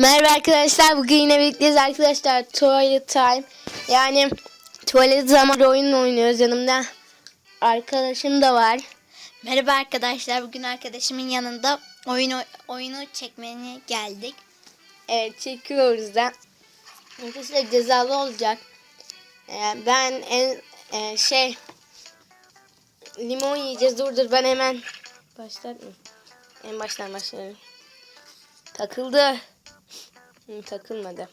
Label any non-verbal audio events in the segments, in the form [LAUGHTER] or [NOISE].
Merhaba arkadaşlar. Bugün yine birlikteyiz arkadaşlar. Tuvalet time. Yani tuvalet zamanı oyun oynuyoruz. Yanımda arkadaşım da var. Merhaba arkadaşlar. Bugün arkadaşımın yanında oyun oyunu çekmeye geldik. Evet çekiyoruz da. Arkadaşlar cezalı olacak. Ee, ben en e, şey limon yiyeceğiz. Dur dur ben hemen başlatayım. En baştan başlayalım. Takıldı. Hı, takılmadı.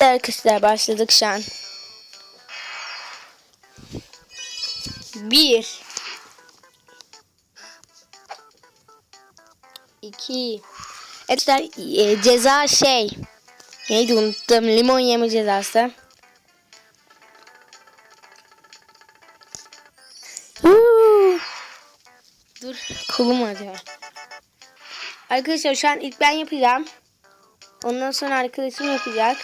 Arkadaşlar başladık şu an. Bir. İki. Arkadaşlar e, ceza şey. Neydi unuttum. Limon yeme cezası. Huu. Dur kolum acaba. Arkadaşlar şu an ilk ben yapacağım. Ondan sonra arkadaşım yapacak.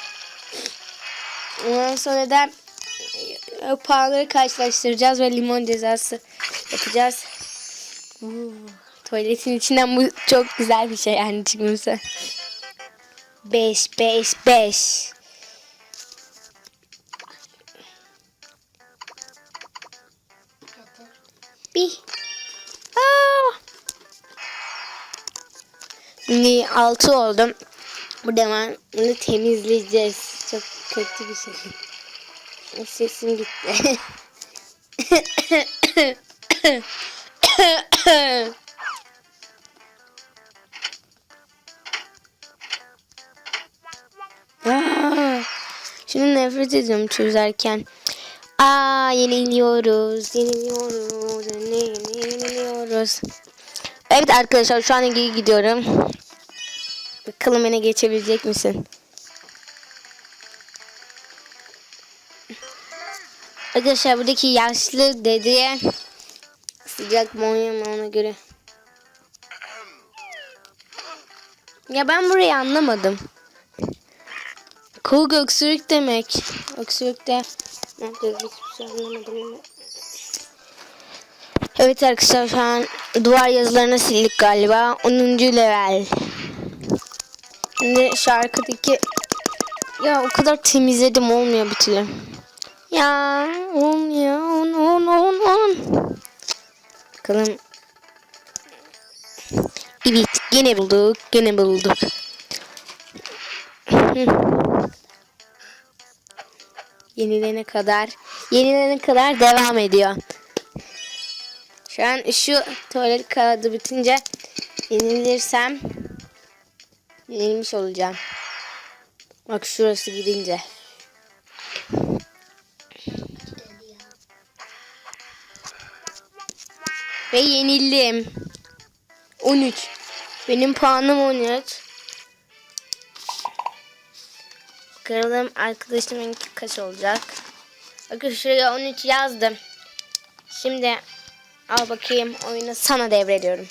Ondan sonra da e, puanları karşılaştıracağız ve limon cezası yapacağız. Uuu, tuvaletin içinden bu çok güzel bir şey yani çıkması. 5 5 5 Bir. Aa! Şimdi 6 oldum. Bu devam bunu temizleyeceğiz. Çok kötü bir şey. Sesim gitti. Şimdi nefret ediyorum çözerken. Aa yeniliyoruz, yeniliyoruz, yeni- yeniliyoruz. Evet arkadaşlar şu an iyi gidiyorum. Bakalım beni geçebilecek misin? Arkadaşlar buradaki yaşlı dedeye sıcak mı oynuyor mu ona göre. Ya ben burayı anlamadım. Kul öksürük demek. Öksürük de şey. Evet arkadaşlar şu an duvar yazılarını sildik galiba. 10. level. Şimdi şu arkadaki ya o kadar temizledim olmuyor bir türlü. Ya olmuyor. On on on on. Bakalım. Evet gene bulduk. Gene bulduk. [LAUGHS] Yenilene kadar yenilene kadar devam ediyor. Şu an şu tuvalet kağıdı bitince yenilirsem yenilmiş olacağım. Bak şurası gidince. Ve yenildim. 13. Benim puanım 13. Bakalım arkadaşımınki kaç olacak. Bakın şuraya 13 yazdım. Şimdi al bakayım oyunu sana devrediyorum.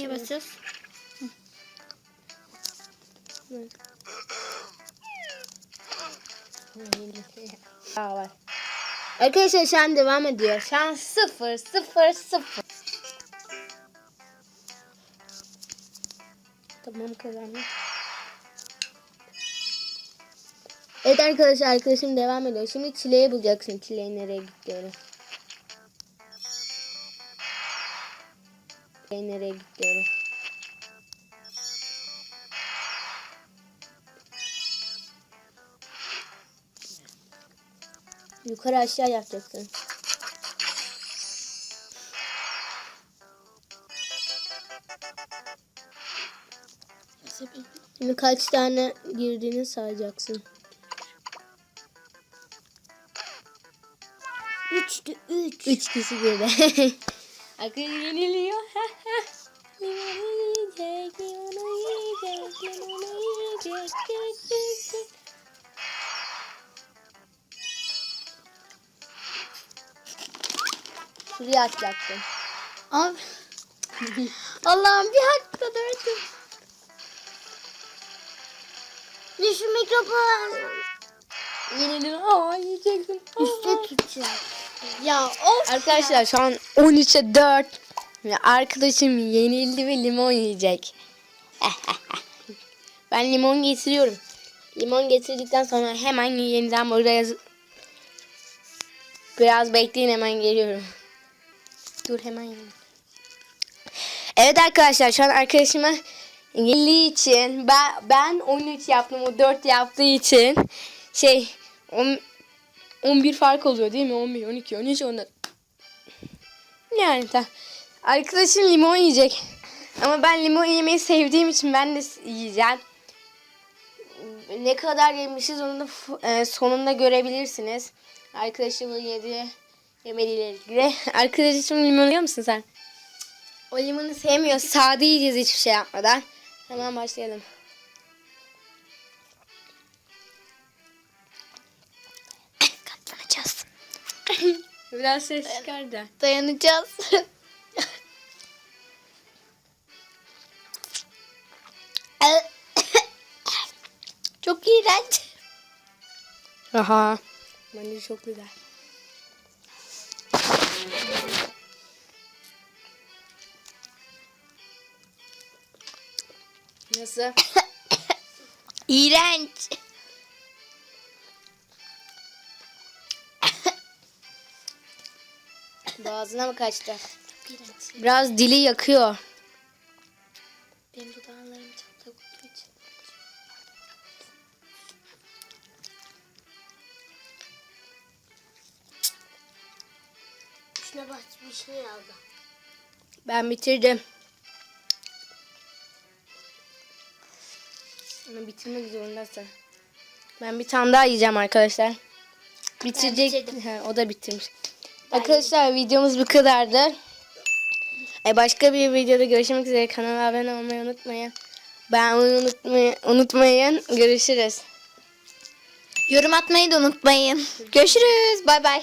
Niye basıyoruz? Aa, var. Arkadaşlar şu an devam ediyor. Şu an 0 0 0. Tamam kazandım. Evet arkadaşlar arkadaşım devam ediyor. Şimdi çileği bulacaksın. Çileği nereye gidiyorum? Çileği nereye gidiyorum? Yukarı aşağı yapacaksın. Şimdi kaç tane girdiğini sayacaksın. Üçtü üç. Üç kişi girdi. [LAUGHS] Akıl yeniliyor. Limonu yiyecek, limonu yiyecek, limonu yiyecek. Şuraya atacaksın. Abi. [LAUGHS] Allah'ım bir hakika dördüm. Bir şu mikrofon Yeniliyor. Aa yiyeceksin. üstte tutacağım. Ya of Arkadaşlar şu an 13'e 4. Ve arkadaşım yenildi ve limon yiyecek. [LAUGHS] Ben limon getiriyorum. Limon getirdikten sonra hemen yeniden buraya z- biraz bekleyin hemen geliyorum. Dur hemen geliyorum. Evet arkadaşlar şu an arkadaşıma geldiği için ben, ben 13 yaptım o 4 yaptığı için şey on- 11 fark oluyor değil mi? 11, 12, 13, 14. Yani ta. Arkadaşım limon yiyecek. Ama ben limon yemeyi sevdiğim için ben de yiyeceğim. Ne kadar yemişiz onu da e, sonunda görebilirsiniz. Arkadaşımın yediği yemediğiyle ilgili. Arkadaşım limon yiyor musun sen? O limonu sevmiyor. Sade yiyeceğiz hiçbir şey yapmadan. Hemen başlayalım. Biraz ses çıkar da. Dayanacağız. [LAUGHS] Çok iğrenç. Aha. Bence çok güzel. Nasıl? [LAUGHS] İğrenç. Boğazına mı kaçtı? Biraz dili yakıyor. Benim dudağlarım çok da koktuğu için. Şuna bak bir şey aldı. Ben bitirdim. Onu bitirmek zorundasın. Ben bir tane daha yiyeceğim arkadaşlar. Bitirecek. He, o da bitirmiş. Arkadaşlar videomuz bu kadardı. E, başka bir videoda görüşmek üzere. Kanala abone olmayı unutmayın. Beğenmeyi unutmayın. unutmayın. Görüşürüz. Yorum atmayı da unutmayın. Görüşürüz. Bay bay.